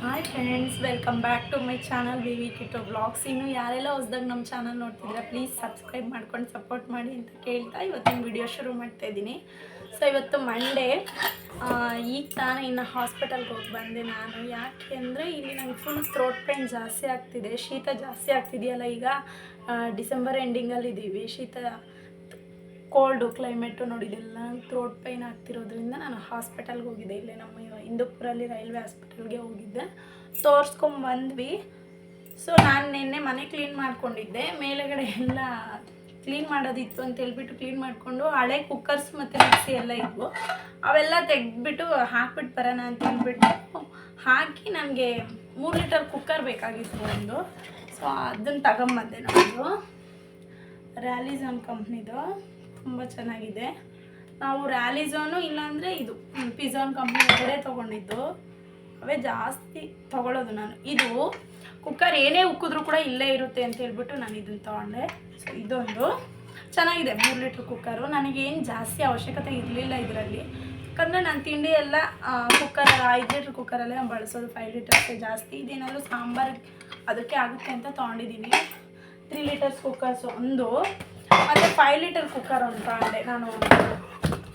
Hi friends welcome back to my channel V V keto blogs ಇನ್ನು ಯಾರೆಲ್ಲ ಹೊಸ್ದಾಗ ನಮ್ಮ channel ನೋಡ್ತಿದ್ರೆ ಪ್ಲೀಸ್ ಸಬ್ಸ್ಕ್ರೈಬ್ ಮಾಡ್ಕೊಂಡು ಸಪೋರ್ಟ್ ಮಾಡಿ ಅಂತ ಕೇಳ್ತಾ ಇವತ್ತಿನ ವಿಡಿಯೋ ಶುರು ಮಾಡ್ತಾ ಇದ್ದೀನಿ. ಸೊ ಇವತ್ತು ಮಂಡೇ ಈಗ ತಾನೇ ಇನ್ನು ಹಾಸ್ಪಿಟಲ್ಗೆ ಹೋಗಿ ಬಂದೆ ನಾನು. ಯಾಕೆ ಅಂದರೆ ಇಲ್ಲಿ ನನಗೆ ಫುಲ್ ಥ್ರೋಟ್ ಪೇನ್ ಜಾಸ್ತಿ ಆಗ್ತಿದೆ, ಶೀತ ಜಾಸ್ತಿ ಆಗ್ತಿದೆಯಲ್ಲ ಈಗ ಡಿಸೆಂಬರ್ ಎಂಡಿಂಗಲ್ಲಿ ಇದ್ದೀವಿ ಶೀತ ಕೋಲ್ಡು ಕ್ಲೈಮೇಟು ನೋಡಿದೆಲ್ಲ ಥ್ರೋಟ್ ಪೈನ್ ಆಗ್ತಿರೋದ್ರಿಂದ ನಾನು ಹಾಸ್ಪಿಟಲ್ಗೆ ಹೋಗಿದ್ದೆ. ಇಲ್ಲೇ ನಮ್ಮ ಹಿಂದೂಪುರಲ್ಲಿ ರೈಲ್ವೆ ಹಾಸ್ಪಿಟಲ್ಗೆ ಹೋಗಿದ್ದೆ. ತೋರಿಸ್ಕೊಂಬಂದ್ವಿ ಸೊ ನಾನು ನಿನ್ನೆ ಮನೆ ಕ್ಲೀನ್ ಮಾಡ್ಕೊಂಡಿದ್ದೆ. ಮೇಲೆಗಡೆ ಎಲ್ಲ ಕ್ಲೀನ್ ಮಾಡೋದಿತ್ತು ಅಂತ ಹೇಳ್ಬಿಟ್ಟು ಕ್ಲೀನ್ ಮಾಡಿಕೊಂಡು ಹಳೆ ಕುಕ್ಕರ್ಸ್ ಮತ್ತು ಮಿಕ್ಸಿ ಎಲ್ಲ ಇದ್ವು. ಅವೆಲ್ಲ ತೆಗೆದ್ಬಿಟ್ಟು ಹಾಕ್ಬಿಟ್ಟು ಬರೋಣ ಅಂತ ಹೇಳ್ಬಿಟ್ಟು ಹಾಕಿ ನನಗೆ ಮೂರು ಲೀಟರ್ ಕುಕ್ಕರ್ ಬೇಕಾಗಿತ್ತು ಒಂದು. ಸೊ ಅದನ್ನು ತಗೊಂಬಂದೆ ನಾನು. ರ್ಯಾಲಿಝಾನ್ ಕಂಪ್ನಿದು ತುಂಬ ಚೆನ್ನಾಗಿದೆ. ನಾವು ರ್ಯಾಲಿಝೋನು ಇಲ್ಲಾಂದರೆ ಇದು ಪಿಝಾನ್ ಕಂಪ್ನಿ ಅವರೇ ತೊಗೊಂಡಿದ್ದು. ಅವೇ ಜಾಸ್ತಿ ತೊಗೊಳೋದು ನಾನು. ಇದು ಕುಕ್ಕರ್ ಏನೇ ಉಕ್ಕಿದ್ರೂ ಕೂಡ ಇಲ್ಲೇ ಇರುತ್ತೆ ಅಂತ ಹೇಳ್ಬಿಟ್ಟು ನಾನು ಇದನ್ನು ತೊಗೊಂಡೆ. ಸೊ ಇದೊಂದು ಚೆನ್ನಾಗಿದೆ ಮೂರು ಲೀಟ್ರ್ ಕುಕ್ಕರು. ನನಗೇನು ಜಾಸ್ತಿ ಅವಶ್ಯಕತೆ ಇರಲಿಲ್ಲ ಇದರಲ್ಲಿ. ಯಾಕಂದರೆ ನಾನು ತಿಂಡಿ ಎಲ್ಲ ಕುಕ್ಕರ್, ಐದು ಲೀಟ್ರ್ ಕುಕ್ಕರಲ್ಲೇ ನಾನು ಬಳಸೋದು. ಫೈವ್ ಲೀಟರ್ಸ್ಗೆ ಜಾಸ್ತಿ. ಇದೇನಾದರೂ ಸಾಂಬಾರು ಅದಕ್ಕೆ ಆಗುತ್ತೆ ಅಂತ ತೊಗೊಂಡಿದ್ದೀನಿ. Three litres cookers. ಒಂದು ಮತ್ತು ಫೈವ್ ಲೀಟರ್ ಕುಕ್ಕರ್ ಅಂತ ಅಂದೆ ನಾನು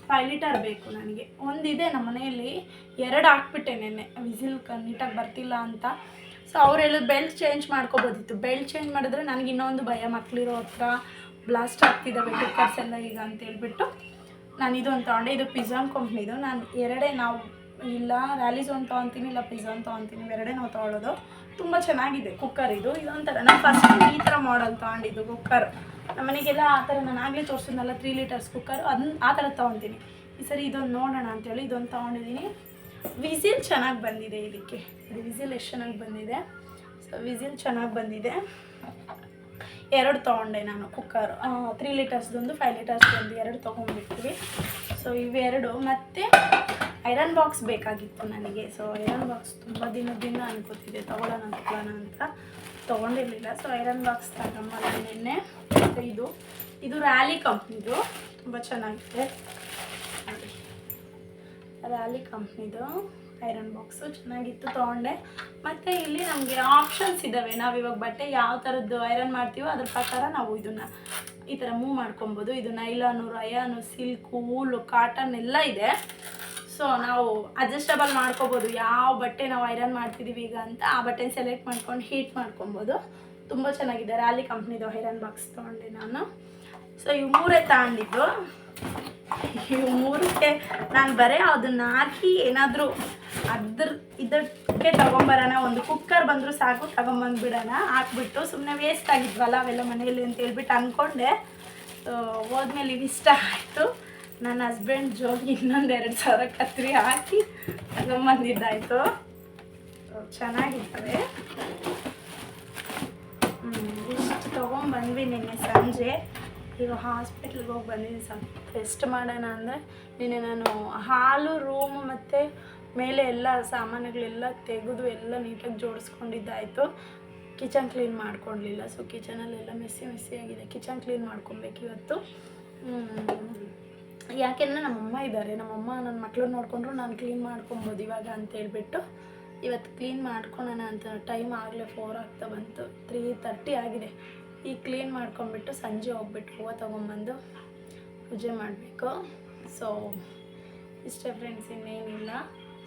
ಫೈವ್ ಲೀಟರ್ ಬೇಕು ನನಗೆ. ಒಂದಿದೆ ನಮ್ಮ ಮನೆಯಲ್ಲಿ, ಎರಡು ಹಾಕ್ಬಿಟ್ಟೆ ನೆನ್ನೆ. ವಿಸಿಲ್ ನೀಟಾಗಿ ಬರ್ತಿಲ್ಲ ಅಂತ. ಸೊ ಅವ್ರು ಹೇಳಿದ್ರು ಬೆಲ್ಟ್ ಚೇಂಜ್ ಮಾಡ್ಕೋಬೋದಿತ್ತು. ಬೆಲ್ಟ್ ಚೇಂಜ್ ಮಾಡಿದ್ರೆ ನನಗೆ ಇನ್ನೊಂದು ಭಯ. ಮಕ್ಕಳಿರೋ ಹತ್ರ ಬ್ಲಾಸ್ಟ್ ಆಗ್ತಿದ್ದಾವೆ ಕುಕ್ಕರ್ಸ್ ಎಲ್ಲ ಈಗ ಅಂತ ಹೇಳ್ಬಿಟ್ಟು ನಾನು ಇದೊಂದು ತಗೊಂಡೆ. ಇದು ಪಿಝಾನ್ ಕಂಪ್ನಿದು ನಾನು ಎರಡೇ ನಾವು ಇಲ್ಲ ರ್ಯಾಲಿಝೋನ್ ತೊಗೊತೀನಿ, ಇಲ್ಲ ಪಿಝಾನ್ ತೊಗೊತೀನಿ. ಎರಡೇ ನಾವು ತೊಗೊಳ್ಳೋದು ತುಂಬ ಚೆನ್ನಾಗಿದೆ ಕುಕ್ಕರ್ ಇದು. ಇದೊಂಥರ. ನಾನು ಫಸ್ಟ್ ಈ ಥರ ಮಾಡಲ್ ತೊಗೊಂಡಿದ್ದು ಕುಕ್ಕರ್ ನಮ್ಮ ಮನೆಗೆಲ್ಲ ಆ ಥರ ನಾನು ಆಗಲೇ ತೋರಿಸಿದ್ನಲ್ಲ ತ್ರೀ ಲೀಟರ್ಸ್ ಕುಕ್ಕರ್ ಅದನ್ನ ಆ ಥರ ತೊಗೊತೀನಿ ಈ ಸರಿ ಇದೊಂದು ನೋಡೋಣ ಅಂತೇಳಿ ಇದೊಂದು ತೊಗೊಂಡಿದ್ದೀನಿ. ವಿಸಿಲ್ ಚೆನ್ನಾಗಿ ಬಂದಿದೆ ಇದಕ್ಕೆ. ಇದು ವಿಸಿಲ್ ಎಷ್ಟು ಚೆನ್ನಾಗಿ ಬಂದಿದೆ? ಸೊ ವಿಸಿಲ್ ಚೆನ್ನಾಗಿ ಬಂದಿದೆ. ಎರಡು ತೊಗೊಂಡೆ ನಾನು ಕುಕ್ಕರ್ ತ್ರೀ ಲೀಟರ್ಸ್ದೊಂದು ಫೈವ್ ಲೀಟರ್ಸ್ದೊಂದು ಎರಡು ತೊಗೊಂಡ್ಬಿಡ್ತೀವಿ. ಸೊ ಇವೆರಡು. ಮತ್ತು ಐರನ್ ಬಾಕ್ಸ್ ಬೇಕಾಗಿತ್ತು ನನಗೆ. ಸೊ ಐರನ್ ಬಾಕ್ಸ್ ತುಂಬ ದಿನದಿಂದ ಅನ್ಕೋತಿದೆ ತೊಗೊಳ್ಳೋಣ ತೊಗೊಳ್ಳೋಣ ಅಂತ ತೊಗೊಂಡಿರಲಿಲ್ಲ. ಸೊ ಐರನ್ ಬಾಕ್ಸ್ ತಗೊಂಬಲ್ಲ ನಿನ್ನೆ. ಮತ್ತು ಇದು. ಇದು ರ್ಯಾಲಿ ಕಂಪ್ನಿದು ತುಂಬ ಚೆನ್ನಾಗಿದೆ. ರ್ಯಾಲಿ ಕಂಪ್ನಿದು ಐರನ್ ಬಾಕ್ಸು ಚೆನ್ನಾಗಿತ್ತು ತೊಗೊಂಡೆ. ಮತ್ತು ಇಲ್ಲಿ ನಮಗೆ ಆಪ್ಷನ್ಸ್ ಇದ್ದಾವೆ ನಾವು ಇವಾಗ ಬಟ್ಟೆ ಯಾವ ಥರದ್ದು ಐರನ್ ಮಾಡ್ತೀವೋ ಅದ್ರ ಪ್ರಕಾರ ನಾವು ಇದನ್ನು ಈ ಥರ ಮೂವ್ ಮಾಡ್ಕೊಬೋದು. ಇದು nylon rayon silk wool cotton ಎಲ್ಲ ಇದೆ. ಸೊ ನಾವು ಅಡ್ಜಸ್ಟಬಲ್ ಮಾಡ್ಕೋಬೋದು. ಯಾವ ಬಟ್ಟೆ ನಾವು ಐರನ್ ಮಾಡ್ತಿದ್ದೀವಿ ಈಗ ಅಂತ ಆ ಬಟ್ಟೆ ಸೆಲೆಕ್ಟ್ ಮಾಡ್ಕೊಂಡು ಹೀಟ್ ಮಾಡ್ಕೊಬೋದು. ತುಂಬ ಚೆನ್ನಾಗಿದೆ. ರ್ಯಾಲಿ ಕಂಪ್ನಿದು ಐರನ್ ಬಾಕ್ಸ್ ತೊಗೊಂಡೆ ನಾನು. ಸೊ ಇವು ಮೂರೇ ತಗೊಂಡಿದ್ದು. ಇವು ಮೂರಕ್ಕೆ ನಾನು ಬರೀ ಅದನ್ನ ಹಾಕಿ ಏನಾದರೂ ಅದ್ರ ಇದಕ್ಕೆ ತಗೊಂಬರೋಣ. ಒಂದು ಕುಕ್ಕರ್ ಬಂದರೂ ಸಾಕು, ತಗೊಂಬಂದ್ಬಿಡೋಣ. ಹಾಕ್ಬಿಟ್ಟು ಸುಮ್ಮನೆ ವೇಸ್ಟ್ ಆಗಿದ್ವಲ್ಲ ಅವೆಲ್ಲ ಮನೆಯಲ್ಲಿ ಅಂತ ಹೇಳ್ಬಿಟ್ಟು ಅಂದ್ಕೊಂಡೆ ಸೊ ಹೋದ್ಮೇಲೆ ಇವು ಇಷ್ಟ ಆಯಿತು. ನನ್ನ ಹಸ್ಬೆಂಡ್ ಜೋಗಿ ಇನ್ನೊಂದು ಎರಡು ಸಾವಿರ ಕತ್ರಿ ಹಾಕಿ ತಗೊಂಬಂದಿದ್ದಾಯಿತು. ಚೆನ್ನಾಗಿರ್ತವೆ. ಇಷ್ಟು ತೊಗೊಂಬಂದ್ವಿ ನಿನ್ನೆ ಸಂಜೆ. ಈಗ ಹಾಸ್ಪಿಟ್ಲಿಗೆ ಹೋಗಿ ಬಂದಿದ್ದೀನಿ. ಸ್ವಲ್ಪ ರೆಸ್ಟ್ ಮಾಡೋಣ ಅಂದರೆ ನಿನ್ನೆ ನಾನು ಹಾಲು, ರೂಮ್ ಮತ್ತು ಮೇಲೆ ಎಲ್ಲ ಸಾಮಾನುಗಳೆಲ್ಲ ತೆಗೆದು ಎಲ್ಲ ನೀಟಾಗಿ ಜೋಡಿಸ್ಕೊಂಡಿದ್ದಾಯಿತು. ಕಿಚನ್ ಕ್ಲೀನ್ ಮಾಡ್ಕೊಳ್ಲಿಲ್ಲ ಸೊ ಕಿಚನಲ್ಲೆಲ್ಲ ಮೆಸ್ಸಿ ಮೆಸ್ಸಿ ಆಗಿದೆ. ಕಿಚನ್ ಕ್ಲೀನ್ ಮಾಡ್ಕೊಬೇಕು ಇವತ್ತು. ಯಾಕೆಂದರೆ ನಮ್ಮಮ್ಮ ಇದ್ದಾರೆ. ನಮ್ಮಮ್ಮ ನನ್ನ ಮಕ್ಳನ್ನ ನೋಡಿಕೊಂಡ್ರು ನಾನು ಕ್ಲೀನ್ ಮಾಡ್ಕೊಬೋದು ಇವಾಗ ಅಂತ ಹೇಳ್ಬಿಟ್ಟು. ಇವತ್ತು ಕ್ಲೀನ್ ಮಾಡ್ಕೊಳೋಣ ಅಂತ ಟೈಮ್ ಆಗಲೇ ಫೋರ್ ಆಗ್ತಾ ಬಂತು. ತ್ರೀ ತರ್ಟಿ ಆಗಿದೆ. ಈಗ ಕ್ಲೀನ್ ಮಾಡ್ಕೊಂಡ್ಬಿಟ್ಟು ಸಂಜೆ ಹೋಗ್ಬಿಟ್ಟು ಹೂವು ತೊಗೊಂಬಂದು ಪೂಜೆ ಮಾಡಬೇಕು. ಸೊ ಇಷ್ಟೇ ಫ್ರೆಂಡ್ಸ್ ಇನ್ನೇನಿಲ್ಲ.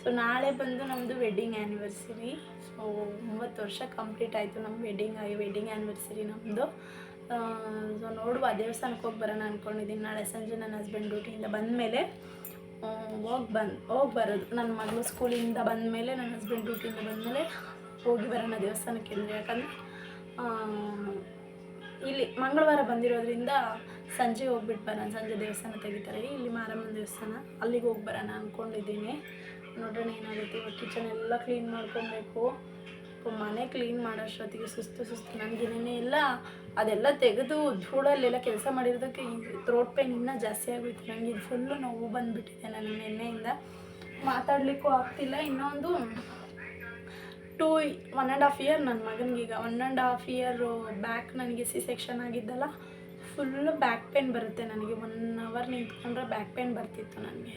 ಸೊ ನಾಳೆ ಬಂದು ನಮ್ಮದು ವೆಡ್ಡಿಂಗ್ ಆ್ಯನಿವರ್ಸರಿ ಸೊ ಒಂಬತ್ತು ವರ್ಷ ಕಂಪ್ಲೀಟ್ ಆಯಿತು ನಮ್ಮ ವೆಡ್ಡಿಂಗ್ ಆಗಿ ವೆಡ್ಡಿಂಗ್ ಆ್ಯನಿವರ್ಸರಿ ನಮ್ಮದು ಸೊ ನೋಡುವ ದೇವಸ್ಥಾನಕ್ಕೆ ಹೋಗಿ ಬರೋಣ ಅಂದ್ಕೊಂಡಿದ್ದೀನಿ ನಾಳೆ ಸಂಜೆ ನನ್ನ ಹಸ್ಬೆಂಡ್ ಡ್ಯೂಟಿಯಿಂದ ಬಂದಮೇಲೆ ಹೋಗಿ ಬಂದು, ಹೋಗಿ ಬರೋದು. ನನ್ನ ಮಗಳು ಸ್ಕೂಲಿಂದ ಬಂದಮೇಲೆ ನನ್ನ ಹಸ್ಬೆಂಡ್ ಡ್ಯೂಟಿಯಿಂದ ಬಂದಮೇಲೆ ಹೋಗಿ ಬರೋಣ ದೇವಸ್ಥಾನಕ್ಕೆ ಅಂದರೆ ಯಾಕಂದರೆ ಇಲ್ಲಿ ಮಂಗಳವಾರ ಬಂದಿರೋದ್ರಿಂದ ಸಂಜೆ ಹೋಗ್ಬಿಟ್ಟು ಬರೋಣ ಸಂಜೆ ದೇವಸ್ಥಾನ ತೆಗಿತಾರೆ. ಇಲ್ಲಿ ಮಾರಮ್ಮನ ದೇವಸ್ಥಾನ, ಅಲ್ಲಿಗೆ ಹೋಗಿ ಬರೋಣ ಅಂದ್ಕೊಂಡಿದ್ದೀನಿ ನೋಡೋಣ ಏನಾಗುತ್ತೆ. ಇವಾಗ ಕಿಚನ್ ಎಲ್ಲ ಕ್ಲೀನ್ ಮಾಡ್ಕೊಬೇಕು. ಮನೆ ಕ್ಲೀನ್ ಮಾಡೋಷ್ಟೊತ್ತಿಗೆ ಸುಸ್ತು ಸುಸ್ತು ನನಗೆ ಇಲ್ಲ. ಅದೆಲ್ಲ ತೆಗೆದು ಧೂಳಲ್ಲೆಲ್ಲ ಕೆಲಸ ಮಾಡಿರೋದಕ್ಕೆ ಥ್ರೋಟ್ ಪೇನ್ ಇನ್ನೂ ಜಾಸ್ತಿ ಆಗೋಯ್ತು. ನನಗೆ ಇದು ಫುಲ್ಲು ನೋವು ಬಂದುಬಿಟ್ಟಿದೆ ನನ್ನ ನಿನ್ನೆಯಿಂದ. ಮಾತಾಡಲಿಕ್ಕೂ ಆಗ್ತಿಲ್ಲ. ಇನ್ನೊಂದು two one and half year ನನ್ನ ಮಗನಿಗೆ ಈಗ. One and half year back ನನಗೆ ಸಿ ಸೆಕ್ಷನ್ ಆಗಿದ್ದಲ್ಲ ಫುಲ್ಲು ಬ್ಯಾಕ್ ಪೇನ್ ಬರುತ್ತೆ ನನಗೆ. ಒನ್ ಅವರ್ ನಿಂತ್ಕೊಂಡ್ರೆ ಬ್ಯಾಕ್ ಪೇನ್ ಬರ್ತಿತ್ತು ನನಗೆ.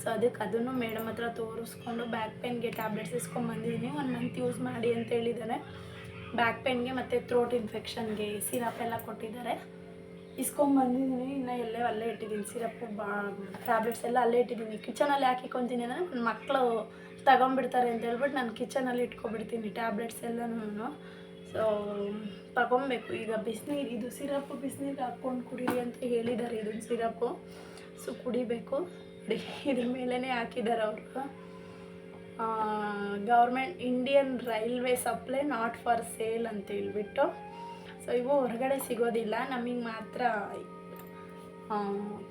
ಸೊ ಅದಕ್ಕೆ ಅದನ್ನು ಮೇಡಮ್ ಹತ್ರ ತೋರಿಸ್ಕೊಂಡು ಬ್ಯಾಕ್ ಪೇನ್ಗೆ ಟ್ಯಾಬ್ಲೆಟ್ಸ್ ಇಸ್ಕೊಂಬಂದಿದ್ದೀನಿ ಒನ್ ಮಂತ್ ಯೂಸ್ ಮಾಡಿ ಅಂತ ಹೇಳಿದ್ದಾರೆ ಬ್ಯಾಕ್ ಪೇನ್ಗೆ ಮತ್ತು ಥ್ರೋಟ್ ಇನ್ಫೆಕ್ಷನ್ಗೆ ಸಿರಪ್ ಎಲ್ಲ ಕೊಟ್ಟಿದ್ದಾರೆ ಇಸ್ಕೊಂಬಂದಿದ್ದೀನಿ ಇನ್ನು ಎಲ್ಲೇ ಅಲ್ಲೇ ಇಟ್ಟಿದ್ದೀನಿ ಸಿರಪ್ಪು ಬಾ ಟ್ಯಾಬ್ಲೆಟ್ಸ್ ಎಲ್ಲ ಅಲ್ಲೇ ಇಟ್ಟಿದ್ದೀನಿ ಕಿಚನಲ್ಲಿ ಯಾಕೆ ಇಕ್ಕೊತೀನಿ ಅಂದರೆ ನನ್ನ ಮಕ್ಕಳು ತಗೊಂಬಿಡ್ತಾರೆ ಅಂತ ಹೇಳ್ಬಿಟ್ಟು ನಾನು ಕಿಚನಲ್ಲಿ ಇಟ್ಕೊಬಿಡ್ತೀನಿ ಟ್ಯಾಬ್ಲೆಟ್ಸ್ ಎಲ್ಲನೂ ಸೊ ತಗೊಬೇಕು. ಈಗ ಬಿಸಿನೀರು, ಇದು ಸಿರಪ್ಪು ಬಿಸಿನೀರು ಹಾಕ್ಕೊಂಡು ಕುಡೀರಿ ಅಂತ ಹೇಳಿದ್ದಾರೆ ಇದೊಂದು ಸಿರಪ್ಪು ಸೊ ಕುಡಿಬೇಕು. ಇದ್ರ ಮೇಲೇ ಹಾಕಿದ್ದಾರೆ ಅವರು. Government Indian railway supply not for sale ಅಂತ ಹೇಳ್ಬಿಟ್ಟು. ಸೊ ಇವು ಹೊರಗಡೆ ಸಿಗೋದಿಲ್ಲ. ನಮಗೆ ಮಾತ್ರ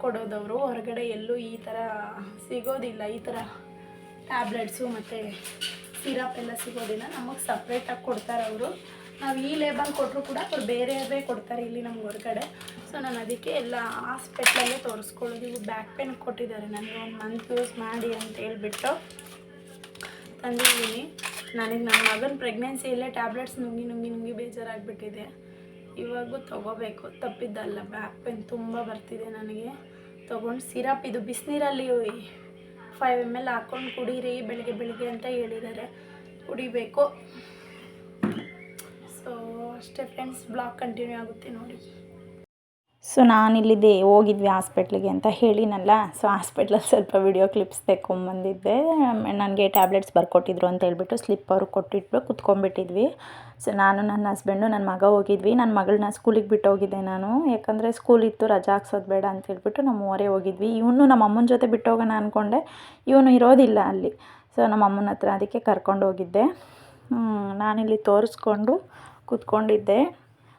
ಕೊಡೋದವರು. ಹೊರಗಡೆ ಎಲ್ಲೂ ಈ ಥರ ಸಿಗೋದಿಲ್ಲ. ಈ ಥರ ಟ್ಯಾಬ್ಲೆಟ್ಸು ಮತ್ತು ಸಿರಪ್ ಎಲ್ಲ ಸಿಗೋದಿಲ್ಲ. ನಮಗೆ ಸಪ್ರೇಟಾಗಿ ಕೊಡ್ತಾರೆ ಅವರು ನಾವು ಈ ಲೇಬಲ್ ಕೊಟ್ಟರು ಕೂಡ ಅವ್ರು ಬೇರೆಯವೇ ಕೊಡ್ತಾರೆ ಇಲ್ಲಿ ನಮ್ಗೆ ಹೊರಗಡೆ. ಸೊ ನಾನು ಅದಕ್ಕೆ ಎಲ್ಲ ಹಾಸ್ಪಿಟ್ಲಲ್ಲೇ ತೋರಿಸ್ಕೊಳ್ಳೋದು. ಇವು ಬ್ಯಾಕ್ ಪೇನ್ ಕೊಟ್ಟಿದ್ದಾರೆ ನನಗೆ ಒಂದು ಮಂತ್ ಯೂಸ್ ಮಾಡಿ ಅಂತ ಹೇಳ್ಬಿಟ್ಟು ತಂದಿದ್ದೀನಿ. ನನಗೆ ನನ್ನ ಮಗನ ಪ್ರೆಗ್ನೆನ್ಸಿಯಲ್ಲೇ ಟ್ಯಾಬ್ಲೆಟ್ಸ್ ನುಂಗಿ ನುಂಗಿ ನುಂಗಿ ಬೇಜಾರಾಗಿಬಿಟ್ಟಿದೆ. ಇವಾಗೂ ತೊಗೋಬೇಕು. ತಪ್ಪಿದ್ದಲ್ಲ, ಬ್ಯಾಕ್ ಪೇನ್ ತುಂಬ ಬರ್ತಿದೆ ನನಗೆ. ತೊಗೊಂಡು ಸಿರಪ್, ಇದು ಬಿಸಿನೀರಲ್ಲಿ ಫೈವ್ ಎಂ ಎಲ್ ಹಾಕ್ಕೊಂಡು ಕುಡೀರಿ, ಬೆಳಿಗ್ಗೆ ಬೆಳಿಗ್ಗೆ ಅಂತ ಹೇಳಿದ್ದಾರೆ. ಕುಡಿಬೇಕು. ಸೊ ಅಷ್ಟೇ ಫ್ರೆಂಡ್ಸ್ ಬ್ಲಾಗ್ ಕಂಟಿನ್ಯೂ ಆಗುತ್ತೆ ನೋಡಿ. ಸೊ ನಾನಿಲ್ಲಿದ್ದೆ ಹೋಗಿದ್ವಿ ಹಾಸ್ಪಿಟ್ಲಿಗೆ ಅಂತ ಹೇಳಿನಲ್ಲ. ಸೊ ಹಾಸ್ಪಿಟ್ಲಲ್ಲಿ ಸ್ವಲ್ಪ ವಿಡಿಯೋ ಕ್ಲಿಪ್ಸ್ ತೆಕ್ಕೊಂಬಂದಿದ್ದೆ. ನನಗೆ ಟ್ಯಾಬ್ಲೆಟ್ಸ್ ಬರ್ಕೊಟ್ಟಿದ್ರು ಅಂತ ಹೇಳ್ಬಿಟ್ಟು ಸ್ಲಿಪ್ ಅವ್ರಿಗೆ ಕೊಟ್ಟಿಟ್ಟು ಕುತ್ಕೊಂಡ್ಬಿಟ್ಟಿದ್ವಿ. ಸೊ ನಾನು ನನ್ನ ಹಸ್ಬೆಂಡು ನನ್ನ ಮಗ ಹೋಗಿದ್ವಿ. ನನ್ನ ಮಗಳನ್ನ ಸ್ಕೂಲಿಗೆ ಬಿಟ್ಟು ಹೋಗಿದ್ದೆ ನಾನು. ಯಾಕಂದರೆ ಸ್ಕೂಲ್ ಇತ್ತು, ರಜಾ ಹಾಕ್ಸೋದು ಬೇಡ ಅಂತ ಹೇಳ್ಬಿಟ್ಟು ನಮ್ಮ ಊರೇ ಹೋಗಿದ್ವಿ. ಇವನು ನಮ್ಮ ಅಮ್ಮನ ಜೊತೆ ಬಿಟ್ಟು ಹೋಗೋಣ ಅಂದ್ಕೊಂಡೆ ಇವನು ಇರೋದಿಲ್ಲ ಅಲ್ಲಿ. ಸೊ ನಮ್ಮ ಅಮ್ಮನ ಹತ್ರ ಅದಕ್ಕೆ ಕರ್ಕೊಂಡು ಹೋಗಿದ್ದೆ. ನಾನಿಲ್ಲಿ ತೋರಿಸ್ಕೊಂಡು ಕೂತ್ಕೊಂಡಿದ್ದೆ.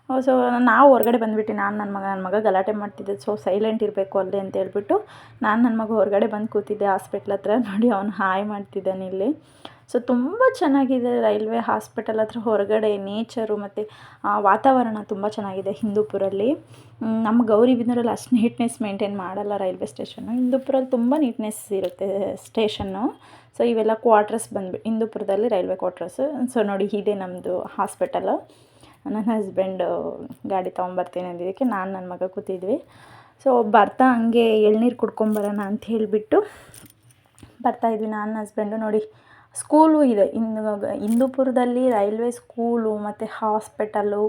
ಸೊ ನಾವು ಹೊರಗಡೆ ಬಂದುಬಿಟ್ಟು ನಾನು ನನ್ನ ಮಗ ನನ್ನ ಮಗ ಗಲಾಟೆ ಮಾಡ್ತಿದ್ದೆ. ಸೊ ಸೈಲೆಂಟ್ ಇರಬೇಕು ಅಲ್ಲಿ ಅಂತ ಹೇಳ್ಬಿಟ್ಟು ನಾನು ನನ್ನ ಮಗ ಹೊರಗಡೆ ಬಂದು ಕೂತಿದ್ದೆ ಹಾಸ್ಪಿಟ್ಲ್ ಹತ್ರ ನೋಡಿ ಅವನು ಹಾಯ್ ಮಾಡ್ತಿದ್ದಾನೆ ಇಲ್ಲಿ. ಸೊ ತುಂಬ ಚೆನ್ನಾಗಿದೆ ರೈಲ್ವೆ ಹಾಸ್ಪಿಟಲ್ ಹತ್ರ ಹೊರಗಡೆ ನೇಚರು ಮತ್ತು ವಾತಾವರಣ ತುಂಬ ಚೆನ್ನಾಗಿದೆ ಹಿಂದೂಪುರಲ್ಲಿ. ನಮ್ಮ ಗೌರಿಬಿದನೂರಲ್ಲಿ ಅಷ್ಟು ನೀಟ್ನೆಸ್ ಮೇಂಟೈನ್ ಮಾಡಲ್ಲ ರೈಲ್ವೆ ಸ್ಟೇಷನ್ನು ಹಿಂದೂಪುರಲ್ಲಿ ತುಂಬ ನೀಟ್ನೆಸ್ ಇರುತ್ತೆ ಸ್ಟೇಷನ್ನು ಸೊ ಇವೆಲ್ಲ ಕ್ವಾರ್ಟರ್ಸ್ ಬಂದ್ಬಿಟ್ಟು ಹಿಂದೂಪುರದಲ್ಲಿ ರೈಲ್ವೆ ಕ್ವಾರ್ಟರ್ಸು ಸೊ ನೋಡಿ, ಇದೆ ನಮ್ಮದು ಹಾಸ್ಪಿಟಲು ನನ್ನ ಹಸ್ಬೆಂಡ್ ಗಾಡಿ ತೊಗೊಂಬರ್ತೀನಿ ಅಂದಿದ್ದಕ್ಕೆ ನಾನು ನನ್ನ ಮಗ ಕೂತಿದ್ವಿ. ಸೊ ಬರ್ತಾ ಹಂಗೆ ಎಳ್ನೀರು ಕುಡ್ಕೊಂಬರೋಣ ಅಂತ ಹೇಳಿಬಿಟ್ಟು ಬರ್ತಾಯಿದ್ವಿ ನಾನು ಹಸ್ಬೆಂಡು ನೋಡಿ. ಸ್ಕೂಲು ಇದೆ. ಇನ್ನು ಹಿಂದೂಪುರದಲ್ಲಿ ರೈಲ್ವೆ ಸ್ಕೂಲು ಮತ್ತು ಹಾಸ್ಪಿಟಲು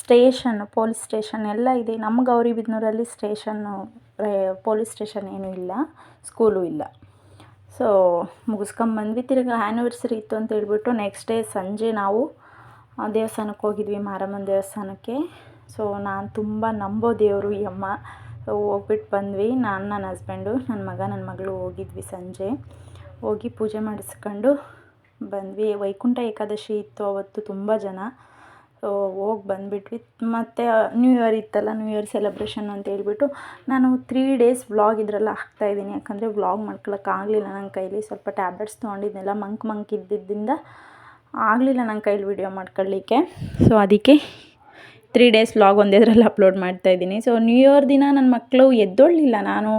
ಸ್ಟೇಷನ್ ಪೊಲೀಸ್ ಸ್ಟೇಷನ್ ಎಲ್ಲ ಇದೆ. ನಮ್ಮ ಗೌರಿಬಿದನೂರಲ್ಲಿ ಸ್ಟೇಷನ್ನು ಪೊಲೀಸ್ ಸ್ಟೇಷನ್ ಏನೂ ಇಲ್ಲ. ಸ್ಕೂಲು ಇಲ್ಲ. ಸೊ ಮುಗಿಸ್ಕೊಂಬಂದ್ವಿ. ತಿರ್ಗಿ ಆ್ಯನಿವರ್ಸರಿ ಇತ್ತು ಅಂತ ಹೇಳ್ಬಿಟ್ಟು ನೆಕ್ಸ್ಟ್ ಡೇ ಸಂಜೆ ನಾವು ದೇವಸ್ಥಾನಕ್ಕೆ ಹೋಗಿದ್ವಿ, ಮಾರಮ್ಮನ ದೇವಸ್ಥಾನಕ್ಕೆ. ಸೊ ನಾನು ತುಂಬ ನಂಬೋ ದೇವರು ಈ ಅಮ್ಮ. ಸೊ ಹೋಗ್ಬಿಟ್ಟು ಬಂದ್ವಿ. ನಾನು ನನ್ನ ಹಸ್ಬೆಂಡು ನನ್ನ ಮಗ ನನ್ನ ಮಗಳು ಹೋಗಿದ್ವಿ ಸಂಜೆ. ಹೋಗಿ ಪೂಜೆ ಮಾಡಿಸ್ಕೊಂಡು ಬಂದ್ವಿ. ವೈಕುಂಠ ಏಕಾದಶಿ ಇತ್ತು ಅವತ್ತು ತುಂಬ ಜನ. ಸೊ ಹೋಗಿ ಬಂದುಬಿಟ್ವಿ. ಮತ್ತು ನ್ಯೂ ಇಯರ್ ಇತ್ತಲ್ಲ ನ್ಯೂ ಇಯರ್ ಸೆಲೆಬ್ರೇಷನ್ ಅಂತ ಹೇಳ್ಬಿಟ್ಟು ನಾನು ತ್ರೀ ಡೇಸ್ ವ್ಲಾಗ್ ಇದರಲ್ಲ ಹಾಕ್ತಾಯಿದ್ದೀನಿ ಯಾಕಂದರೆ ವ್ಲಾಗ್ ಮಾಡ್ಕೊಳ್ಳೋಕ್ಕಾಗಲಿಲ್ಲ ನನ್ನ ಕೈಲಿ. ಸ್ವಲ್ಪ ಟ್ಯಾಬ್ಲೆಟ್ಸ್ ತೊಗೊಂಡಿದ್ನೆಲ್ಲ ಮಂಕ್ ಮಂಕ್ ಇದ್ದಿದ್ದರಿಂದ ಆಗಲಿಲ್ಲ ನನ್ನ ಕೈಲಿ ವಿಡಿಯೋ ಮಾಡ್ಕೊಳ್ಳಿಕ್ಕೆ. ಸೊ ಅದಕ್ಕೆ ತ್ರೀ ಡೇಸ್ ವ್ಲಾಗ್ ಒಂದೇದ್ರಲ್ಲಿ ಅಪ್ಲೋಡ್ ಮಾಡ್ತಾಯಿದ್ದೀನಿ ಸೊ ನ್ಯೂ ಇಯರ್ ದಿನ ನನ್ನ ಮಕ್ಕಳು ಎದ್ದೊಳ್ಳಿಲ್ಲ. ನಾನು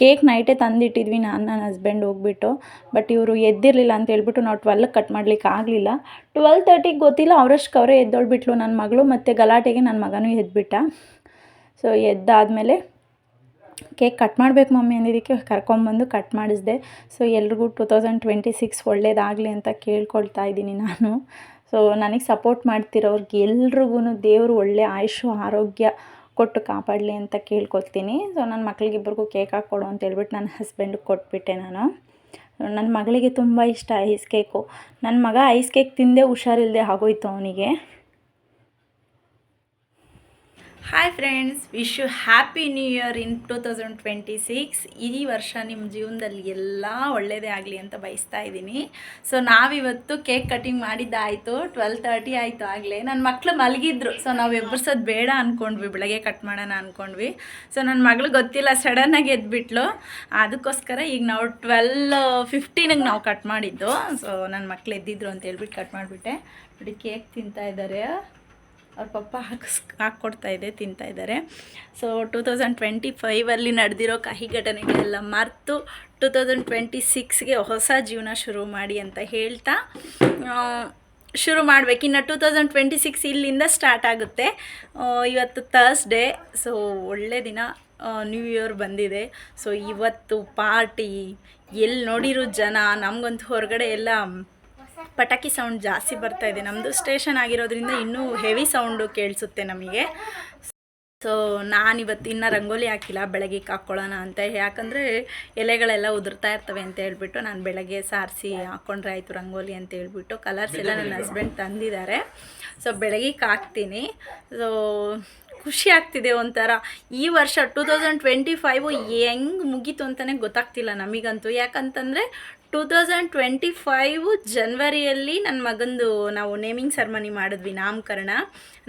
ಕೇಕ್ ನೈಟೇ ತಂದಿಟ್ಟಿದ್ವಿ, ನಾನು ನನ್ನ ಹಸ್ಬೆಂಡ್ ಹೋಗ್ಬಿಟ್ಟು. ಬಟ್ ಇವರು ಎದ್ದಿರಲಿಲ್ಲ ಅಂತ ಹೇಳ್ಬಿಟ್ಟು ನಾವು ಟ್ವೆಲ್ಗೆ ಕಟ್ ಮಾಡ್ಲಿಕ್ಕೆ ಆಗಲಿಲ್ಲ. ಟ್ವೆಲ್ ತರ್ಟಿಗೆ ಗೊತ್ತಿಲ್ಲ ಅವರಷ್ಟು ಅವರೇ ಎದ್ದೊಳ್ಬಿಟ್ಲು ನನ್ನ ಮಗಳು ಮತ್ತು ಗಲಾಟೆಗೆ ನನ್ನ ಮಗನೂ ಎದ್ಬಿಟ್ಟ. ಸೊ ಎದ್ದಾದಮೇಲೆ ಕೇಕ್ ಕಟ್ ಮಾಡಬೇಕು ಮಮ್ಮಿ ಅಂದಿದ್ದಕ್ಕೆ ಕರ್ಕೊಂಬಂದು ಕಟ್ ಮಾಡಿಸಿದೆ. ಸೊ ಎಲ್ರಿಗೂ ಟು ತೌಸಂಡ್ ಟ್ವೆಂಟಿ ಸಿಕ್ಸ್ ಒಳ್ಳೇದಾಗಲಿ ಅಂತ ಕೇಳ್ಕೊಳ್ತಾ ಇದ್ದೀನಿ ನಾನು. ಸೊ ನನಗೆ ಸಪೋರ್ಟ್ ಮಾಡ್ತಿರೋರ್ಗೆ ಎಲ್ರಿಗೂ ದೇವರು ಒಳ್ಳೆ ಆಯುಷು ಆರೋಗ್ಯ ಕೊಟ್ಟು ಕಾಪಾಡಲಿ ಅಂತ ಕೇಳ್ಕೊತೀನಿ ಸೊ ನನ್ನ ಮಕ್ಳಿಗಿಬ್ಬರಿಗೂ ಕೇಕ್ ಹಾಕ್ಕೊಡು ಅಂತ ಹೇಳ್ಬಿಟ್ಟು ನನ್ನ ಹಸ್ಬೆಂಡ್ಗೆ ಕೊಟ್ಬಿಟ್ಟೆ ನಾನು. ನನ್ನ ಮಗಳಿಗೆ ತುಂಬ ಇಷ್ಟ ಐಸ್ ಕೇಕು. ನನ್ನ ಮಗ ಐಸ್ ಕೇಕ್ ತಿಂದೇ ಹುಷಾರಿಲ್ಲದೆ ಆಗೋಯ್ತು ಅವನಿಗೆ. Hi friends wish you happy new year in two thousand twenty six ಈ ವರ್ಷ ನಿಮ್ಮ ಜೀವನದಲ್ಲಿ ಎಲ್ಲ ಒಳ್ಳೆಯದೇ ಆಗಲಿ ಅಂತ ಬಯಸ್ತಾ ಇದ್ದೀನಿ. ಸೊ ನಾವಿವತ್ತು ಕೇಕ್ ಕಟಿಂಗ್ ಮಾಡಿದ್ದಾಯಿತು. ಟ್ವೆಲ್ ತರ್ಟಿ ಆಯಿತು ಆಗಲೇ. ನನ್ನ ಮಕ್ಕಳು ಮಲಗಿದ್ರು. ಸೊ ನಾವು ಎಬ್ಬರ್ಸೋದು ಬೇಡ ಅಂದ್ಕೊಂಡ್ವಿ ಬೆಳಗ್ಗೆ ಕಟ್ ಮಾಡೋಣ ಅಂದ್ಕೊಂಡ್ವಿ ಸೊ ನನ್ನ ಮಗಳು ಗೊತ್ತಿಲ್ಲ ಸಡನ್ನಾಗಿ ಎದ್ಬಿಟ್ಲು. ಅದಕ್ಕೋಸ್ಕರ ಈಗ ನಾವು ಟ್ವೆಲ್ ಫಿಫ್ಟೀನಿಗೆ ನಾವು ಕಟ್ ಮಾಡಿದ್ದು. ಸೊ ನನ್ನ ಮಕ್ಳು ಎದ್ದಿದ್ರು ಅಂತ ಹೇಳ್ಬಿಟ್ಟು ಕಟ್ ಮಾಡಿಬಿಟ್ಟೆ. ನೋಡಿ ಕೇಕ್ ತಿಂತಾ ಇದ್ದಾರೆ ಅವ್ರ ಪಪ್ಪ ಹಾಕಿಸ್, ಹಾಕ್ಕೊಡ್ತಾ ಇದೆ, ತಿಂತಾ ಇದ್ದಾರೆ. ಸೊ ಟೂ ತೌಸಂಡ್ ಟ್ವೆಂಟಿ ಫೈವಲ್ಲಿ ನಡೆದಿರೋ ಕಹಿ ಘಟನೆಗಳೆಲ್ಲ ಮರೆತು ಟೂ ತೌಸಂಡ್ ಟ್ವೆಂಟಿ ಸಿಕ್ಸ್ಗೆ ಹೊಸ ಜೀವನ ಶುರು ಮಾಡಿ ಅಂತ ಹೇಳ್ತಾ ಶುರು ಮಾಡಬೇಕು. ಇನ್ನು ಟೂ ತೌಸಂಡ್ ಟ್ವೆಂಟಿ ಸಿಕ್ಸ್ ಇಲ್ಲಿಂದ ಸ್ಟಾರ್ಟ್ ಆಗುತ್ತೆ. ಇವತ್ತು ಥರ್ಸ್ಡೇ ಸೊ ಒಳ್ಳೆ ದಿನ ನ್ಯೂ ಇಯರ್ ಬಂದಿದೆ. ಸೊ ಇವತ್ತು ಪಾರ್ಟಿ ಎಲ್ಲಿ ನೋಡಿರೋ ಜನ, ನಮಗಂತೂ ಹೊರಗಡೆ ಎಲ್ಲ ಪಟಾಕಿ ಸೌಂಡ್ ಜಾಸ್ತಿ ಬರ್ತಾ ಇದೆ. ನಮ್ಮದು ಸ್ಟೇಷನ್ ಆಗಿರೋದ್ರಿಂದ ಇನ್ನೂ ಹೆವಿ ಸೌಂಡು ಕೇಳಿಸುತ್ತೆ ನಮಗೆ. ಸೊ ನಾನಿವತ್ತು ಇನ್ನೂ ರಂಗೋಲಿ ಹಾಕಿಲ್ಲ. ಬೆಳಗ್ಗೆ ಹಾಕ್ಕೊಳ್ಳೋಣ ಅಂತ. ಯಾಕಂದರೆ ಎಲೆಗಳೆಲ್ಲ ಉದುರ್ತಾ ಇರ್ತವೆ ಅಂತ ಹೇಳ್ಬಿಟ್ಟು ನಾನು ಬೆಳಗ್ಗೆ ಸಾರಿಸಿ ಹಾಕ್ಕೊಂಡ್ರೆ ಆಯಿತು ರಂಗೋಲಿ ಅಂತ ಹೇಳ್ಬಿಟ್ಟು ಕಲರ್ಸ್ ಎಲ್ಲ ನನ್ನ ಹಸ್ಬೆಂಡ್ ತಂದಿದ್ದಾರೆ. ಸೊ ಬೆಳಗ್ಗೆ ಹಾಕ್ತೀನಿ ಸೊ ಖುಷಿ ಆಗ್ತಿದೆ ಒಂಥರ. ಈ ವರ್ಷ ಟೂ ತೌಸಂಡ್ ಟ್ವೆಂಟಿ ಫೈವು ಹೆಂಗೆ ಮುಗೀತು ಅಂತಲೇ ಗೊತ್ತಾಗ್ತಿಲ್ಲ ನಮಗಂತೂ. ಯಾಕಂತಂದರೆ ಟೂ ತೌಸಂಡ್ ಟ್ವೆಂಟಿ ಫೈವ್ ಜನ್ವರಿಯಲ್ಲಿ ನನ್ನ ಮಗಂದು ನಾವು ನೇಮಿಂಗ್ ಸೆರ್ಮನಿ ಮಾಡಿದ್ವಿ ನಾಮಕರಣ.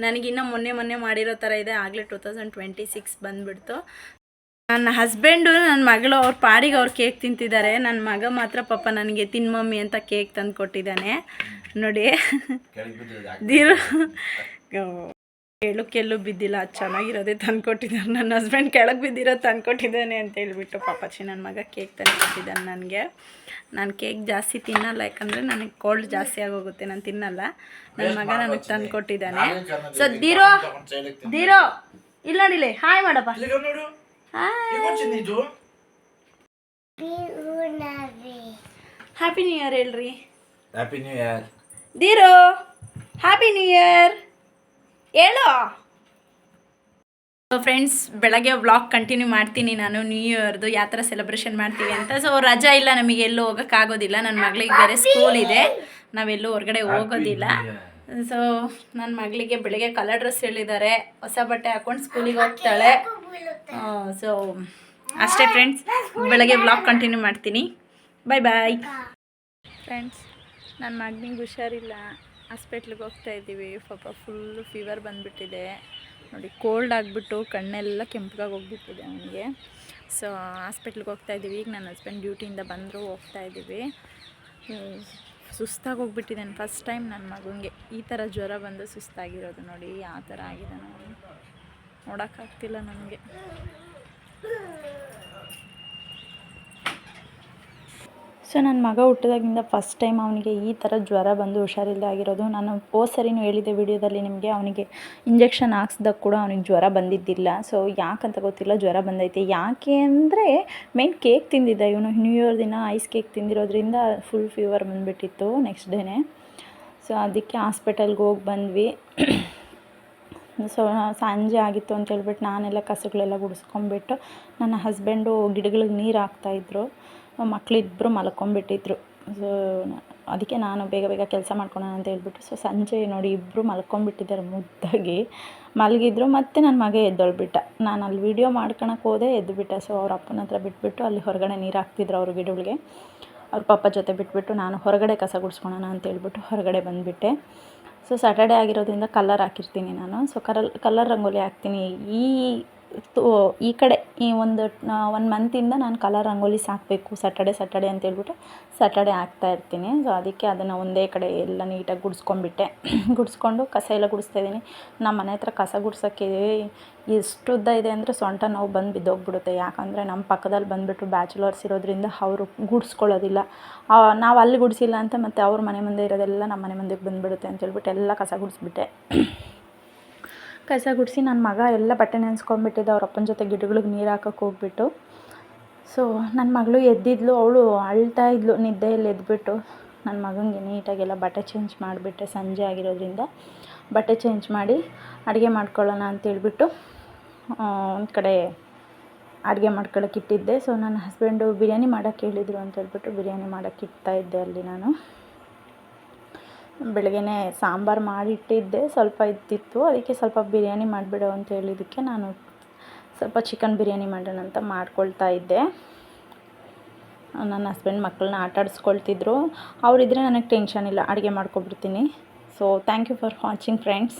ನನಗಿನ್ನ ಮೊನ್ನೆ ಮೊನ್ನೆ ಮಾಡಿರೋ ಥರ ಇದೆ ಆಗಲೇ ಟೂ ತೌಸಂಡ್ ಟ್ವೆಂಟಿ ಸಿಕ್ಸ್ ಬಂದುಬಿಡ್ತು. ನನ್ನ ಹಸ್ಬೆಂಡು ನನ್ನ ಮಗಳು ಅವ್ರ ಪಾಡಿಗೆ ಅವ್ರು ಕೇಕ್ ತಿಂತಿದ್ದಾರೆ. ನನ್ನ ಮಗ ಮಾತ್ರ ಪಾಪ ನನಗೆ ತಿನ್ ಮಮ್ಮಿ ಅಂತ ಕೇಕ್ ತಂದು ಕೊಟ್ಟಿದ್ದಾನೆ ನೋಡಿ ದೀರು. ಕೆಳು ಬಿದ್ದಿಲ್ಲ. ಚೆನ್ನಾಗಿರೋದೆ ಚೆನ್ನಾಗಿರೋದೇ ತಂದ್ಕೊಟ್ಟಿದ್ದಾನೆ ನನ್ನ ಹಸ್ಬೆಂಡ್ ಕೆಳಗೆ ಬಿದ್ದಿರೋದು ತಂದ್ಕೊಟ್ಟಿದ್ದಾನೆ ಅಂತ ಹೇಳ್ಬಿಟ್ಟು ಪಾಪಚ್ಚಿ ನನ್ನ ಮಗ ಕೇಕ್ ತಂದು ಕೊಟ್ಟಿದ್ದಾನೆ ನನಗೆ. ನಾನು ಕೇಕ್ ಜಾಸ್ತಿ ತಿನ್ನಲ್ಲ ಯಾಕಂದರೆ ನನಗೆ ಕೋಲ್ಡ್ ಜಾಸ್ತಿ ಆಗೋಗುತ್ತೆ. ನಾನು ತಿನ್ನಲ್ಲ. ನನ್ನ ಮಗ ನನಗೆ ತಂದು ಕೊಟ್ಟಿದ್ದಾನೆ ಸೊ ದೀರೋ ದೀರೋ ಇಲ್ಲ ನೋಡಿಲೆ ಹಾಯ್ ಮಾಡಪ್ಪ. ಹಾಯ್. ಹ್ಯಾಪಿ ನ್ಯೂ ಇಯರ್ ಹೇಳ್ರಿ. ಹ್ಯಾಪಿ ನ್ಯೂ ಇಯರ್ ದೀರೋ ಹ್ಯಾಪಿ ನ್ಯೂ ಇಯರ್ ಹೇಳು. ಸೊ ಫ್ರೆಂಡ್ಸ್ ಬೆಳಗ್ಗೆ ವ್ಲಾಗ್ ಕಂಟಿನ್ಯೂ ಮಾಡ್ತೀನಿ ನಾನು. ನ್ಯೂ ಇಯರ್ದು ಯಾವ ಥರ ಸೆಲೆಬ್ರೇಷನ್ ಮಾಡ್ತೀವಿ ಅಂತ. ಸೊ ರಜಾ ಇಲ್ಲ ನಮಗೆ ಎಲ್ಲೂ ಹೋಗೋಕ್ಕಾಗೋದಿಲ್ಲ ನನ್ನ ಮಗಳಿಗೆ ಬೇರೆ ಸ್ಕೂಲ್ ಇದೆ. ನಾವೆಲ್ಲೂ ಹೊರಗಡೆ ಹೋಗೋದಿಲ್ಲ. ಸೊ ನನ್ನ ಮಗಳಿಗೆ ಬೆಳಿಗ್ಗೆ ಕಲರ್ ಡ್ರೆಸ್ ಹೇಳಿದ್ದಾರೆ. ಹೊಸ ಬಟ್ಟೆ ಹಾಕೊಂಡು ಸ್ಕೂಲಿಗೆ ಹೋಗ್ತಾಳೆ. ಸೊ ಅಷ್ಟೇ ಫ್ರೆಂಡ್ಸ್ ಬೆಳಗ್ಗೆ ವ್ಲಾಗ್ ಕಂಟಿನ್ಯೂ ಮಾಡ್ತೀನಿ. ಬಾಯ್ ಬಾಯ್ ಫ್ರೆಂಡ್ಸ್ ನನ್ನ ಮಗನಿಗೆ ಹುಷಾರಿಲ್ಲ. ಹಾಸ್ಪಿಟ್ಲಿಗೆ ಹೋಗ್ತಾ ಇದ್ದೀವಿ. ಪಾಪ ಫುಲ್ಲು ಫೀವರ್ ಬಂದುಬಿಟ್ಟಿದೆ. ನೋಡಿ ಕೋಲ್ಡ್ ಆಗಿಬಿಟ್ಟು ಕಣ್ಣೆಲ್ಲ ಕೆಂಪಗಾಗಿ ಹೋಗ್ಬಿಟ್ಟಿದೆ ಅವನಿಗೆ. ಸೊ ಹಾಸ್ಪಿಟ್ಲಿಗೆ ಹೋಗ್ತಾ ಇದ್ದೀವಿ. ಈಗ ನನ್ನ ಹಸ್ಬೆಂಡ್ ಡ್ಯೂಟಿಯಿಂದ ಬಂದರೂ, ಹೋಗ್ತಾ ಇದ್ದೀವಿ. ಸುಸ್ತಾಗಿ ಹೋಗ್ಬಿಟ್ಟಿದ್ದಾನೆ ಫಸ್ಟ್ ಟೈಮ್ ನನ್ನ ಮಗನಿಗೆ ಈ ಥರ ಜ್ವರ ಬಂದು ಸುಸ್ತಾಗಿರೋದು ನೋಡಿ ಯಾವ ಥರ ಆಗಿದೆ ನಾವು ನೋಡೋಕ್ಕಾಗ್ತಿಲ್ಲ ನನಗೆ. ಸೊ ನನ್ನ ಮಗ ಹುಟ್ಟಿದಾಗಿಂದ ಫಸ್ಟ್ ಟೈಮ್ ಅವನಿಗೆ ಈ ಥರ ಜ್ವರ ಬಂದು ಹುಷಾರಿಲ್ಲದೆ ಆಗಿರೋದು. ನಾನು ಹೋದ ಸರಿನೂ ಹೇಳಿದ್ದೆ ವಿಡಿಯೋದಲ್ಲಿ ನಿಮಗೆ ಅವನಿಗೆ ಇಂಜೆಕ್ಷನ್ ಹಾಕ್ಸ್ದಾಗ ಕೂಡ ಅವನಿಗೆ ಜ್ವರ ಬಂದಿದ್ದಿಲ್ಲ. ಸೊ ಯಾಕಂತ ಗೊತ್ತಿಲ್ಲ, ಜ್ವರ ಬಂದೈತೆ. ಯಾಕೆ ಅಂದರೆ ಮೇನ್ ಕೇಕ್ ತಿಂದಿದ್ದ ಇವನು. ನ್ಯೂ ಇಯರ್ ದಿನ ಐಸ್ ಕೇಕ್ ತಿಂದಿರೋದ್ರಿಂದ ಫುಲ್ ಫೀವರ್ ಬಂದುಬಿಟ್ಟಿತ್ತು ನೆಕ್ಸ್ಟ್ ಡೇನೇ ಸೊ ಅದಕ್ಕೆ ಹಾಸ್ಪಿಟಲ್ಗೆ ಹೋಗಿ ಬಂದ್ವಿ. ಸೊ ಸಂಜೆ ಆಗಿತ್ತು ಅಂತ ಹೇಳ್ಬಿಟ್ಟು ನಾನೆಲ್ಲ ಕಸಗಳೆಲ್ಲ ಗುಡಿಸ್ಕೊಂಬಿಟ್ಟು ನನ್ನ ಹಸ್ಬೆಂಡು ಗಿಡಗಳಿಗೆ ನೀರು ಹಾಕ್ತಾಯಿದ್ರು ಮಕ್ಕಳಿಬ್ಬರು ಮಲ್ಕೊಂಬಿಟ್ಟಿದ್ರು. ಸೊ ಅದಕ್ಕೆ ನಾನು ಬೇಗ ಬೇಗ ಕೆಲಸ ಮಾಡ್ಕೊಳೋಣ ಅಂತ ಹೇಳ್ಬಿಟ್ಟು ಸೊ ಸಂಜೆ ನೋಡಿ ಇಬ್ಬರು ಮಲ್ಕೊಂಡ್ಬಿಟ್ಟಿದ್ದಾರೆ ಮುದ್ದಾಗಿ. ಮಲಗಿದ್ರು ಮತ್ತು ನನ್ನ ಮಗ ಎದ್ದೊಳ್ಬಿಟ್ಟ. ನಾನು ಅಲ್ಲಿ ವೀಡಿಯೋ ಮಾಡ್ಕೊಳಕ್ಕೆ ಹೋದೆ ಎದ್ದುಬಿಟ್ಟ ಸೊ ಅವ್ರ ಅಪ್ಪನ ಹತ್ರ ಬಿಟ್ಬಿಟ್ಟು ಅಲ್ಲಿ ಹೊರಗಡೆ ನೀರು ಹಾಕ್ತಿದ್ರು ಅವ್ರ ಗಿಡಗಳಿಗೆ. ಅವ್ರ ಪಪ್ಪ ಜೊತೆ ಬಿಟ್ಬಿಟ್ಟು ನಾನು ಹೊರಗಡೆ ಕಸ ಗುಡಿಸ್ಕೊಳೋಣ ಅಂತ ಹೇಳ್ಬಿಟ್ಟು ಹೊರಗಡೆ ಬಂದುಬಿಟ್ಟೆ. ಸೊ ಸ್ಯಾಟರ್ಡೇ ಆಗಿರೋದ್ರಿಂದ ಕಲ್ಲರ್ ಹಾಕಿರ್ತೀನಿ ನಾನು. ಸೊ ಕರಲ್ ಕಲರ್ ರಂಗೋಲಿ ಹಾಕ್ತೀನಿ. ಈ ಈ ಕಡೆ, ಈ ಒಂದು ಒನ್ ಮಂತಿಂದ ನಾನು ಕಲರ್ ರಂಗೋಲಿ ಹಾಕಬೇಕು ಸ್ಯಾಟರ್ಡೆ ಸ್ಯಾಟರ್ಡೆ ಅಂತ ಹೇಳ್ಬಿಟ್ಟು ಸ್ಯಾಟರ್ಡೆ ಹಾಕ್ತಾ ಇರ್ತೀನಿ. ಸೊ ಅದಕ್ಕೆ ಅದನ್ನು ಒಂದೇ ಕಡೆ ಎಲ್ಲ ನೀಟಾಗಿ ಗುಡಿಸ್ಕೊಂಡ್ಬಿಟ್ಟೆ. ಗುಡಿಸ್ಕೊಂಡು ಕಸ ಎಲ್ಲ ಗುಡಿಸ್ತಾ ಇದ್ದೀನಿ. ನಮ್ಮ ಮನೆ ಹತ್ರ ಕಸ ಗುಡ್ಸೋಕ್ಕೆ ಎಷ್ಟು ಉದ್ದ ಇದೆ ಅಂದರೆ ಸೊಂಟ ನೋವು ಬಂದು ಬಿದ್ದೋಗ್ಬಿಡುತ್ತೆ. ಯಾಕಂದರೆ ನಮ್ಮ ಪಕ್ಕದಲ್ಲಿ ಬಂದುಬಿಟ್ಟು ಬ್ಯಾಚುಲರ್ಸ್ ಇರೋದ್ರಿಂದ ಅವರು ಗುಡಿಸ್ಕೊಳ್ಳೋದಿಲ್ಲ. ನಾವು ಅಲ್ಲಿ ಗುಡಿಸಿಲ್ಲ ಅಂತ ಮತ್ತು ಅವ್ರ ಮನೆ ಮುಂದೆ ಇರೋದೆಲ್ಲ ನಮ್ಮ ಮನೆ ಮುಂದೆಗೆ ಬಂದುಬಿಡುತ್ತೆ ಅಂತ ಹೇಳ್ಬಿಟ್ಟು ಎಲ್ಲ ಕಸ ಗುಡಿಸ್ಬಿಟ್ಟೆ. ಕಸ ಗುಡಿಸಿ ನನ್ನ ಮಗ ಎಲ್ಲ ಬಟ್ಟೆ ನೆನೆಸ್ಕೊಂಡ್ಬಿಟ್ಟಿದ್ದೆ, ಅವ್ರ ಅಪ್ಪನ ಜೊತೆ ಗಿಡಗಳಿಗೆ ನೀರು ಹಾಕಕ್ಕೆ ಹೋಗ್ಬಿಟ್ಟು. ಸೊ ನನ್ನ ಮಗಳು ಎದ್ದಿದ್ಲು, ಅವಳು ಅಳ್ತಾ ಇದ್ಲು, ನಿದ್ದೆಯಲ್ಲಿ ಎದ್ಬಿಟ್ಟು. ನನ್ನ ಮಗನಿಗೆ ನೀಟಾಗೆಲ್ಲ ಬಟ್ಟೆ ಚೇಂಜ್ ಮಾಡಿಬಿಟ್ಟೆ, ಸಂಜೆ ಆಗಿರೋದ್ರಿಂದ. ಬಟ್ಟೆ ಚೇಂಜ್ ಮಾಡಿ ಅಡುಗೆ ಮಾಡ್ಕೊಳ್ಳೋಣ ಅಂತೇಳ್ಬಿಟ್ಟು ಒಂದು ಕಡೆ ಅಡುಗೆ ಮಾಡ್ಕೊಳ್ಳೋಕ್ಕಿಟ್ಟಿದ್ದೆ ಇಟ್ಟಿದ್ದೆ. ಸೊ ನನ್ನ ಹಸ್ಬೆಂಡು ಬಿರಿಯಾನಿ ಮಾಡೋಕ್ಕೆ ಹೇಳಿದರು ಅಂತ ಹೇಳ್ಬಿಟ್ಟು ಬಿರಿಯಾನಿ ಮಾಡೋಕ್ಕೆ ಇಡ್ತಾಯಿದ್ದೆ ಅಲ್ಲಿ ನಾನು. ಬೆಳಗ್ಗೆನೇ ಸಾಂಬಾರು ಮಾಡಿಟ್ಟಿದ್ದೆ. ಸ್ವಲ್ಪ ಇದ್ದಿತ್ತು. ಅದಕ್ಕೆ ಸ್ವಲ್ಪ ಬಿರಿಯಾನಿ ಮಾಡಿಬಿಡು ಅಂತ ಹೇಳಿದ್ದಕ್ಕೆ ನಾನು ಸ್ವಲ್ಪ ಚಿಕನ್ ಬಿರಿಯಾನಿ ಮಾಡೋಣ ಅಂತ ಮಾಡ್ಕೊಳ್ತಾ ಇದ್ದೆ. ನನ್ನ ಹಸ್ಬೆಂಡ್ ಮಕ್ಕಳನ್ನ ಆಟ ಆಡಿಸ್ಕೊಳ್ತಿದ್ರು. ಅವರಿದ್ದರೆ ನನಗೆ ಟೆನ್ಷನ್ ಇಲ್ಲ. ಅಡುಗೆ ಮಾಡ್ಕೊಬಿಡ್ತೀನಿ. So thank you for watching friends